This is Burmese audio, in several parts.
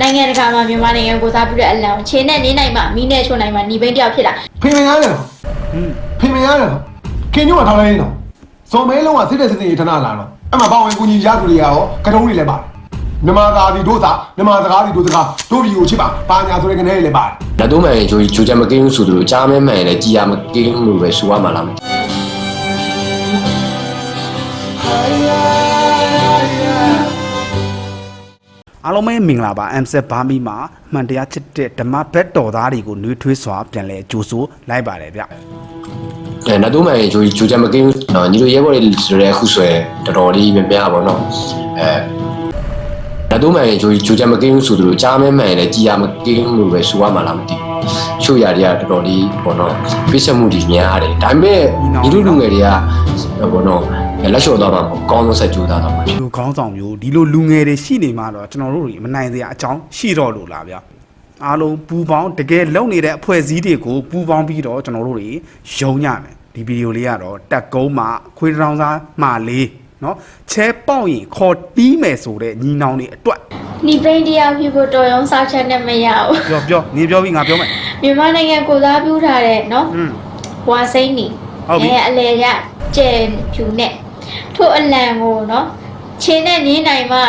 နိုင်ငံတကာမှာမြန်မာနိုင်ငံကိုစားပြုတဲ့အလံကိုခြေနဲ့နင်းနိုင်မှမီးနဲ့ချိုးနိုင်မှညီဘိန်းတယောက်ဖြစ်လာဖေမင်ရတယ်နော်ဟွန်းဖေမင်ရတယ်နော်ခင်ညို့ကထောက်လိုက်ရင်နော်ဇော်မဲလုံးကစစ်တဲ့စစ်တဲ့ဌာနလာတော့အဲ့မှာပေါဝင်ကူညီရသူတွေကရောကတုံးတွေလည်းပါတယ်မြန်မာသားဒီတို့သားမြန်မာစကားဒီတို့စကားတို့ပြည်ကိုချစ်ပါပါညာဆိုတဲ့ကနေလည်းပါတယ်လက်တော့မှန်ရင်ဂျိုဂျိုချက်မကင်းဘူးဆိုသူတို့ကြားမဲမှန်ရင်လည်းကြည်ရမကင်းဘူးလို့ပဲဆိုရမှာလားမ အားလုံးပဲမင်္ဂလာပါ M7 ဘာမီမှာမှန်တရားချစ်တဲ့ဓမ္မဘက်တော်သားတွေကိုနှွေးထွေးစွာပြန်လဲကြိုးဆိုလိုက်ပါတယ်ဗျအဲလက်တော့မှန်ရင်ဂျိုဂျိုချက်မကင်းဘူးနော်ညီတို့ရဲဘော်တွေဆိုတဲ့အခုဆိုရင်တော်တော်လေးများများပါတော့အဲလက်တော့မှန်ရင်ဂျိုဂျိုချက်မကင်းဘူးဆိုသူတို့ကြားမဲမှန်ရင်လည်းကြည်ရမကင်းဘူးလို့ပဲဆိုရမှာလားမသိဘူးချို့ရတွေကတော်တော်လေးပေါ့နော်ဖိစက်မှုတွေများတယ်ဒါပေမဲ့ညီတို့လူငယ်တွေကပေါ့နော် လက်လျှော့သွားမှာပေါ့ကောင်းဆုံးဆက်ကြိုးစားသွားမှာဒီလိုခေါင်းဆောင်မျိုးဒီလိုလူငယ်တွေရှိနေမှတော့ကျွန်တော်တို့တွေမနိုင်စရာအကြောင်းရှိတော့လို့လားဗျအားလုံးပူပေါင်းတကယ်လုံနေတဲ့အဖွဲ့အစည်းတွေကိုပူပေါင်းပြီးတော့ကျွန်တော်တို့တွေယုံညမယ်ဒီဗီဒီယိုလေးကတော့တက်ကုန်းမှာခွေးတောင်စားမှာလေးနော်ချဲပေါက်ရင်ခေါ်တီးမယ်ဆိုတဲ့ညီနောင်တွေအတွက်ညီဘိန်းတယောက်ဖြစ်ဖို့တော်ရုံစောက်ချက်နဲ့မရဘူးပြောပြောနင်ပြောပြီးငါပြောမယ်မြန်မာနိုင်ငံကိုစားပြုထားတဲ့နော်อืมဝါစိမ့်နီဟုတ်ပြီအဲအလေရကျဲဖြူနဲ့ ထို့အလံကိုနော်ခြေနဲ့နင်းနိုင်မှ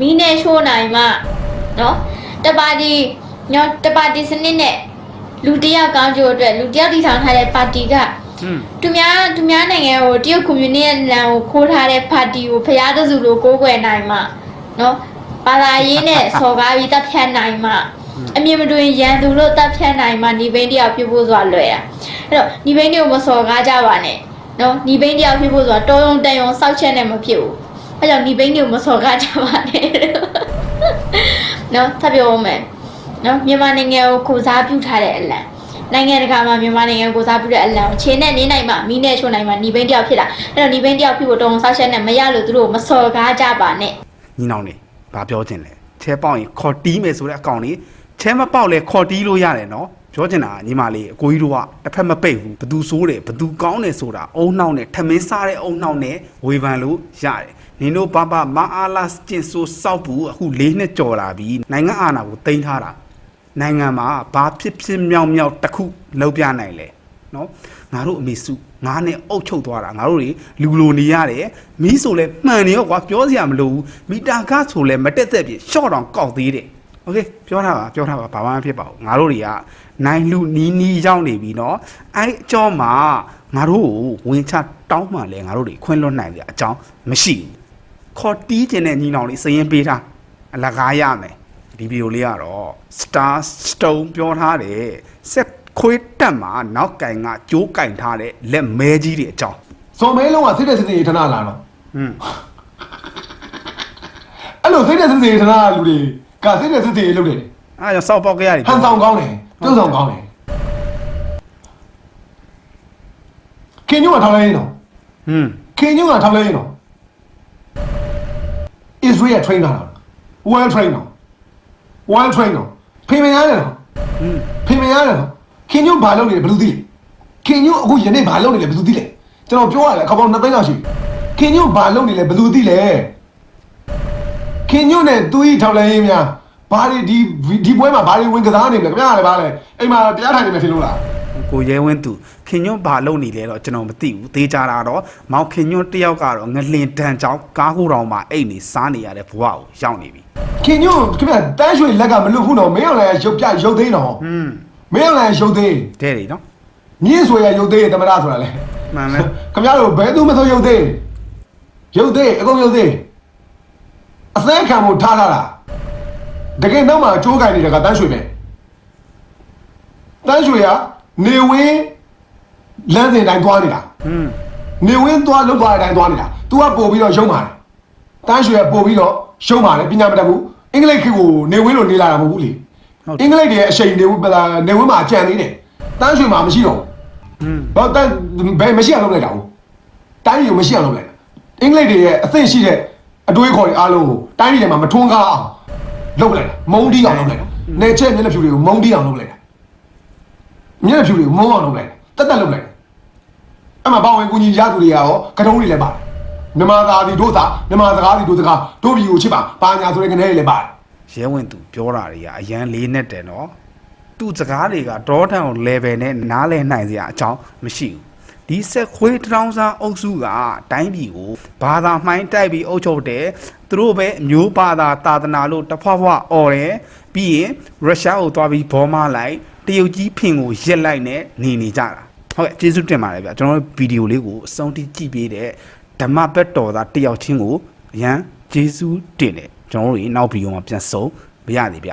မီးနဲ့ချိုးနိုင်မှနော်တပါတီညတပါတီစနစ်နဲ့လူတယောက်ကောင်းကျိုးအတွက်လူတယောက်တည်ထောင်ထားတဲ့ပါတီကသူများသူများနိုင်ငံကိုတရုတ်ကွန်မြူနစ်လန်ကိုခိုးထားတဲ့ပါတီကိုဖျားသစုလိုကိုးကွယ်နိုင်မှနော်ပါလာရေးနဲ့စော်ကားပြီးတပ်ဖြတ်နိုင်မှအမြင်မတွင်ရန်သူလို့တပ်ဖြတ်နိုင်မှညီဘင်းတယောက်ပြုတ်ဖို့ဆိုလွယ်တာအဲ့တော့ညီဘင်းတွေကိုမစော်ကားကြပါနဲ့ နော်ညီဘိန်းတယောက်ပြဖို့ဆိုတာတော်ရုံတန်ရုံစောက်ချက်နဲ့မဖြစ်ဘူးအဲ့ကြောင့်ညီဘိန်းတွေကိုမစော်ကားကြပါနဲ့နော်ထပ်ပြောဦးမယ်နော်မြန်မာနိုင်ငံကိုကိုစားပြုထားတဲ့အလံနိုင်ငံတကာမှာမြန်မာနိုင်ငံကိုစားပြုတဲ့အလံကိုခြေနဲ့နင်းနိုင်မှမီးနဲ့ချိုးနိုင်မှညီဘိန်းတယောက်ဖြစ်လာအဲ့တော့ညီဘိန်းတယောက်ဖြစ်ဖို့တောင်းဆောက်ချက်နဲ့မရလို့သူတို့ကိုမစော်ကားကြပါနဲ့ညီနောင်နေဘာပြောချင်လဲချဲပေါက်ရင်ခေါ်တီးမယ်ဆိုတဲ့အကောင်လေးချဲမပေါက်လဲခေါ်တီးလို့ရတယ်နော် ပြောချင်တာကညီမလေးအကိုကြီးတို့ကတစ်ဖက်မပိတ်ဘူးဘသူဆိုးတယ်ဘသူကောင်းတယ်ဆိုတာအုံနှောက်နဲ့ထမင်းစားတဲ့အုံနှောက်နဲ့ဝေဖန်လို့ရတယ်နင်တို့ဘာဘာမအားလာကျင်ဆိုးစောက်ဘူးအခုလေးနှစ်ကြော်လာပြီနိုင်ငံအာဏာကိုတင်ထားတာနိုင်ငံမှာဘာဖြစ်ဖြစ်မြောက်မြောက်တစ်ခုလုံးပြနိုင်လဲနော်ငါတို့အမေစုငါနဲ့အုပ်ချုပ်သွားတာငါတို့တွေလူလိုနေရတယ်မီးဆိုလဲမှန်နေရောကွာပြောစရာမလိုဘူးမီတာကားဆိုလဲမတက်သက်ပြရှော့တောင်ကောက်သေးတယ် โอเคပြောထားပါပြောထားပါဘာမှမဖြစ်ပါဘူးငါတို့တွေကနိုင်လူနီးနီးရောက်နေပြီเนาะအဲ့အကြောင်းမှာငါတို့ကိုဝင်ချတောင်းမှလဲငါတို့တွေခွင့်လွှတ်နိုင်ကြအကြောင်းမရှိဘူးခေါ်တီးခြင်းတဲ့ညီနောင်လေးစရင်ပေးထားအလကားရမယ်ဒီဗီဒီယိုလေးကတော့ Star Stone ပြောထားတယ်ဆက်ခွေးတက်မှာနောက်ကင်ကကြိုးကင်ထားတဲ့လက်မဲကြီးတွေအကြောင်း ဇော်မဲလုံးကစစ်တဲ့စစ်တဲ့ဌာနလာတော့ ဟွန်း အဲ့လိုစစ်တဲ့စစ်တဲ့ဌာနလူတွေ ကစစ်တဲ့စစ်တဲ့လုပ်တယ်အားကြောင့်စောက်ပေါက်ကြရတယ်ဟန်ဆောင်ကောင်းတယ်ပြုံးဆောင်ကောင်းတယ်ခင်ညို့ကထောက်လိုက်ရင်နော်ဟွန်းခင်ညို့ကထောက်လိုက်ရင်နော် Israel trainer လား well trainer well trainer ဖေမင်ရတယ်နော်ဟွန်းဖေမင်ရတယ်နော်ခင်ညို့ဘာလုပ်နေလဲဘယ်သူသိလဲခင်ညို့အခုယနေ့ဘာလုပ်နေလဲဘယ်သူသိလဲကျွန်တော်ပြောရလဲခပေါင်း2သိန်းလောက်ရှိပြီခင်ညို့ဘာလုပ်နေလဲဘယ်သူသိလဲ ခင်ညို့နဲ့သူ့ဤထောက်လိုက်ရင်များဘာတွေဒီဒီပွဲမှာဘာတွေဝင်ကစားနေမလဲခင်ဗျားလည်းဘာလဲအိမ်မှာတရားထိုင်နေမယ်ထင်လို့လားကိုရဲဝင်းသူခင်ညွန့်ဘာလုပ်နေလဲတော့ကျွန်တော်မသိဘူးသေးကြတာတော့မောင်ခင်ညွန့်တယောက်ကတော့ငလင်တန်ချောင်းကားဟူတော်မှာအိတ်နေစားနေရတဲ့ဘဝကိုရောက်နေပြီခင်ညို့ခင်ဗျာတန်းရွှေလက်ကမလွတ်ဘူးနော်မင်းအောင်လည်းရုပ်ပြရုပ်သိမ်းနော်ဟွန်းမင်းအောင်လည်းရုပ်သိမ်းတဲ့တယ်နော်မြင့်ဆွေရရုပ်သိမ်းတမရဆိုတာလေမှန်မယ်ခင်ဗျားတို့ဘယ်သူမဆိုရုပ်သိမ်းရုပ်သိမ်းအကုန်ရုပ်သိမ်း အစဲခံမှုထားလာတာတကယ်တော့မှအကျိုးကြိုင်နေတာကတန်းရွှေပဲတန်းရွှေကနေဝင်းလမ်းစဉ်တိုင်းသွားနေတာဟွန်းနေဝင်းသွားလှုပ်သွားတဲ့အတိုင်းသွားနေတာ तू ကပို့ပြီးတော့ရုံးပါတယ်တန်းရွှေကပို့ပြီးတော့ရှုံးပါတယ်ပညာမတတ်ဘူးအင်္ဂလိပ်ခေတ်ကိုနေဝင်းလိုနေလာတာမဟုတ်ဘူးလေဟုတ်အင်္ဂလိပ်တွေရဲ့အချိန်နေဝင်းပလာနေဝင်းမှာအကြံသေးတယ်တန်းရွှေမှာမရှိတော့ဘူးဟွန်းတော့တန်းဘယ်မရှိအောင်လုပ်လိုက်တာဘူးတိုင်းပြည်ကိုမရှိအောင်လုပ်လိုက်တာအင်္ဂလိပ်တွေရဲ့အသင့်ရှိတဲ့ အတွေးခေါ်တွေအားလုံးကိုတိုင်းပြည်ထဲမှာမထွန်းကားအောင်လုပ်လိုက်တာမုံတီးအောင်လုပ်လိုက်တာနေချက်မျက်နှာဖြူတွေကိုမုံတီးအောင်လုပ်လိုက်တာမျက်နှာဖြူတွေကိုမုံအောင်လုပ်လိုက်တာတက်တက်လုပ်လိုက်တာအဲ့မှာပေါဝင်ကူညီရသူတွေကရောကတုံးတွေလည်းပါတယ်မြန်မာသားဒီတို့သားမြန်မာစကားဒီတို့စကားတို့ပြည်ကိုချစ်ပါပါညာဆိုတဲ့ကနေလည်းပါတယ်ရဲဝင်သူပြောတာတွေကအရန်လေးနဲ့တယ်နော်သူ့စကားတွေကဒေါထန် level နဲ့နားလည်နိုင်စရာအကြောင်းမရှိဘူး ဒီဆက်ခွေးတောင်းစားအုပ်စုကတိုင်းပြည်ကိုဘာသာမှိုင်းတိုက်ပြီးအုပ်ချုပ်တယ်သူတို့ပဲအမျိုးဘာသာသာသနာလို့တဖွားဖွားអော်တယ်ပြီးရင်ရုရှားကိုသွားပြီးဘောမလိုက်တရုတ်ကြီးဖင်ကိုရက်လိုက်နဲ့နေနေကြတာဟုတ်ကဲ့ကျေးဇူးတင်ပါတယ်ဗျကျွန်တော်တို့ဗီဒီယိုလေးကိုအဆုံးထိကြည့်ပေးတဲ့ဓမ္မဘက်တော်သားတယောက်ချင်းကိုအရန်ကျေးဇူးတင်တယ်ကျွန်တော်တို့ဒီနောက်ဗီဒီယိုမှာပြန်ဆုံမရသေးဗျ